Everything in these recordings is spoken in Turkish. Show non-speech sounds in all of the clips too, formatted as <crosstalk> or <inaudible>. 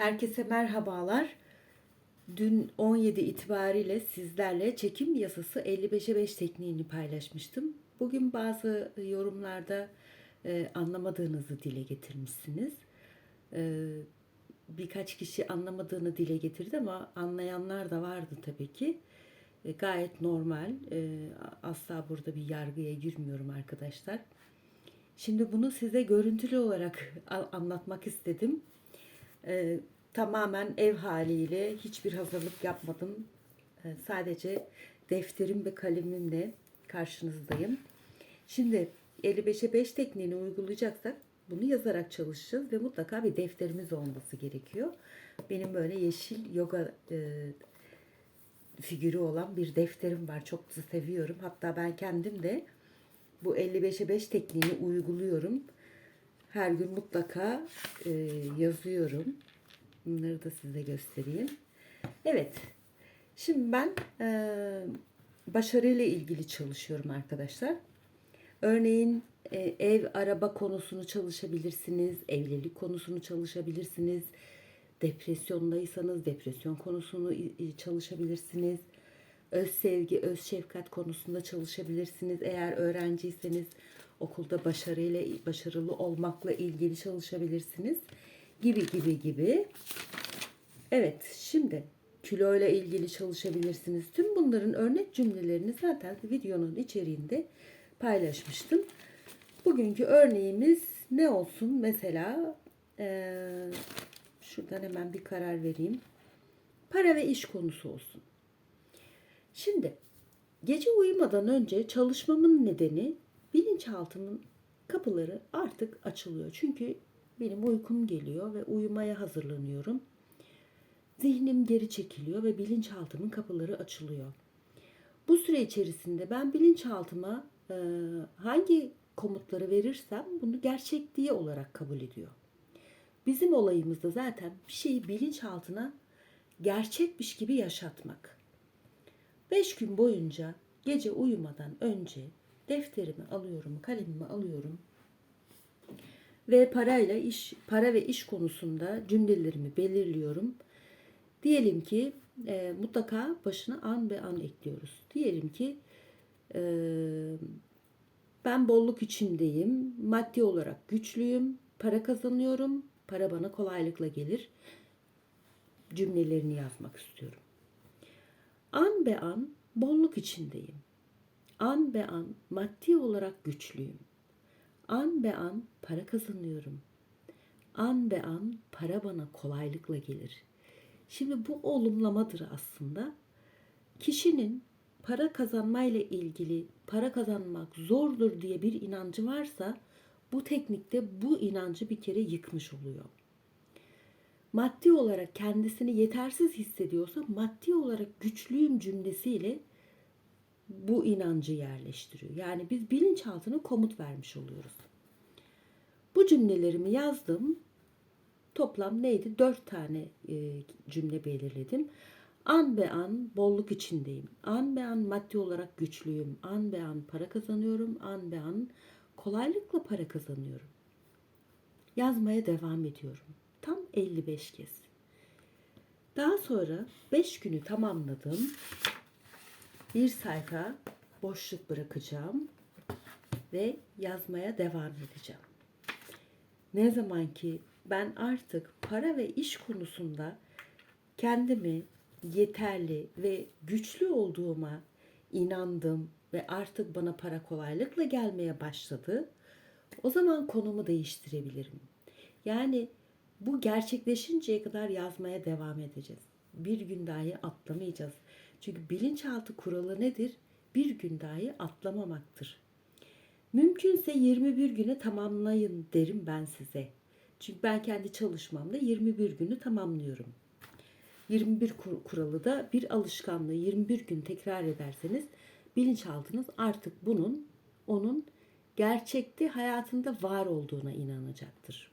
Herkese merhabalar. Dün 17 itibariyle sizlerle çekim yasası 55'e 5 tekniğini paylaşmıştım. Bugün bazı yorumlarda e, anlamadığınızı dile getirmişsiniz. E, birkaç kişi anlamadığını dile getirdi ama anlayanlar da vardı tabii ki. E, gayet normal. E, asla burada bir yargıya girmiyorum arkadaşlar. Şimdi bunu size görüntülü olarak anlatmak istedim. Ee, tamamen ev haliyle hiçbir hazırlık yapmadım. Ee, sadece defterim ve kalemimle karşınızdayım. Şimdi 55'e 5 tekniğini uygulayacaksak bunu yazarak çalışacağız ve mutlaka bir defterimiz olması gerekiyor. Benim böyle yeşil yoga e, figürü olan bir defterim var. Çok seviyorum. Hatta ben kendim de bu 55'e 5 tekniğini uyguluyorum. Her gün mutlaka e, yazıyorum. Bunları da size göstereyim. Evet. Şimdi ben e, başarıyla ilgili çalışıyorum arkadaşlar. Örneğin e, ev, araba konusunu çalışabilirsiniz. Evlilik konusunu çalışabilirsiniz. Depresyondaysanız depresyon konusunu çalışabilirsiniz. Öz sevgi, öz şefkat konusunda çalışabilirsiniz. Eğer öğrenciyseniz okulda başarıyla başarılı olmakla ilgili çalışabilirsiniz. Gibi gibi gibi. Evet, şimdi kiloyla ilgili çalışabilirsiniz. Tüm bunların örnek cümlelerini zaten videonun içeriğinde paylaşmıştım. Bugünkü örneğimiz ne olsun? Mesela eee, şuradan hemen bir karar vereyim. Para ve iş konusu olsun. Şimdi gece uyumadan önce çalışmamın nedeni bilinçaltımın kapıları artık açılıyor. Çünkü benim uykum geliyor ve uyumaya hazırlanıyorum. Zihnim geri çekiliyor ve bilinçaltımın kapıları açılıyor. Bu süre içerisinde ben bilinçaltıma e, hangi komutları verirsem bunu gerçekliği olarak kabul ediyor. Bizim olayımızda zaten bir şeyi bilinçaltına gerçekmiş gibi yaşatmak. Beş gün boyunca gece uyumadan önce defterimi alıyorum, kalemimi alıyorum ve parayla iş, para ve iş konusunda cümlelerimi belirliyorum. Diyelim ki e, mutlaka başına an ve an ekliyoruz. Diyelim ki e, ben bolluk içindeyim, maddi olarak güçlüyüm, para kazanıyorum, para bana kolaylıkla gelir cümlelerini yazmak istiyorum. An be an bolluk içindeyim. An be an maddi olarak güçlüyüm. An be an para kazanıyorum. An be an para bana kolaylıkla gelir. Şimdi bu olumlamadır aslında. Kişinin para kazanmayla ilgili para kazanmak zordur diye bir inancı varsa bu teknikte bu inancı bir kere yıkmış oluyor maddi olarak kendisini yetersiz hissediyorsa maddi olarak güçlüyüm cümlesiyle bu inancı yerleştiriyor. Yani biz bilinçaltına komut vermiş oluyoruz. Bu cümlelerimi yazdım. Toplam neydi? Dört tane e, cümle belirledim. An be an bolluk içindeyim. An be an maddi olarak güçlüyüm. An be an para kazanıyorum. An be an kolaylıkla para kazanıyorum. Yazmaya devam ediyorum. Tam 55 kez. Daha sonra 5 günü tamamladım. Bir sayfa boşluk bırakacağım ve yazmaya devam edeceğim. Ne zaman ki ben artık para ve iş konusunda kendimi yeterli ve güçlü olduğuma inandım ve artık bana para kolaylıkla gelmeye başladı. O zaman konumu değiştirebilirim. Yani bu gerçekleşinceye kadar yazmaya devam edeceğiz. Bir gün dahi atlamayacağız. Çünkü bilinçaltı kuralı nedir? Bir gün dahi atlamamaktır. Mümkünse 21 güne tamamlayın derim ben size. Çünkü ben kendi çalışmamda 21 günü tamamlıyorum. 21 kur- kuralı da bir alışkanlığı 21 gün tekrar ederseniz bilinçaltınız artık bunun onun gerçekte hayatında var olduğuna inanacaktır.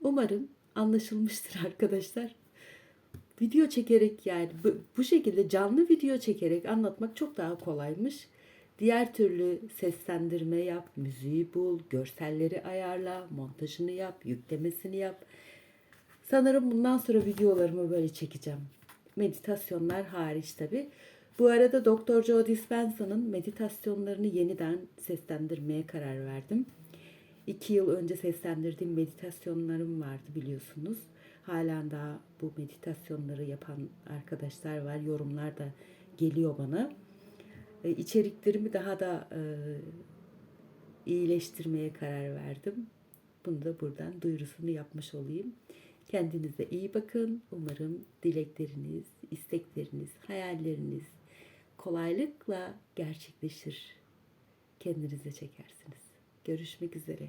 Umarım anlaşılmıştır <laughs> arkadaşlar. Video çekerek yani bu, bu şekilde canlı video çekerek anlatmak çok daha kolaymış. Diğer türlü seslendirme yap, müziği bul, görselleri ayarla, montajını yap, yüklemesini yap. Sanırım bundan sonra videolarımı böyle çekeceğim. Meditasyonlar hariç tabi. Bu arada Dr. Joe Dispenza'nın meditasyonlarını yeniden seslendirmeye karar verdim. İki yıl önce seslendirdiğim meditasyonlarım vardı biliyorsunuz. Halen daha bu meditasyonları yapan arkadaşlar var. Yorumlar da geliyor bana. E, içeriklerimi daha da e, iyileştirmeye karar verdim. Bunu da buradan duyurusunu yapmış olayım. Kendinize iyi bakın. Umarım dilekleriniz, istekleriniz, hayalleriniz kolaylıkla gerçekleşir. Kendinize çekersiniz. Görüşmek üzere.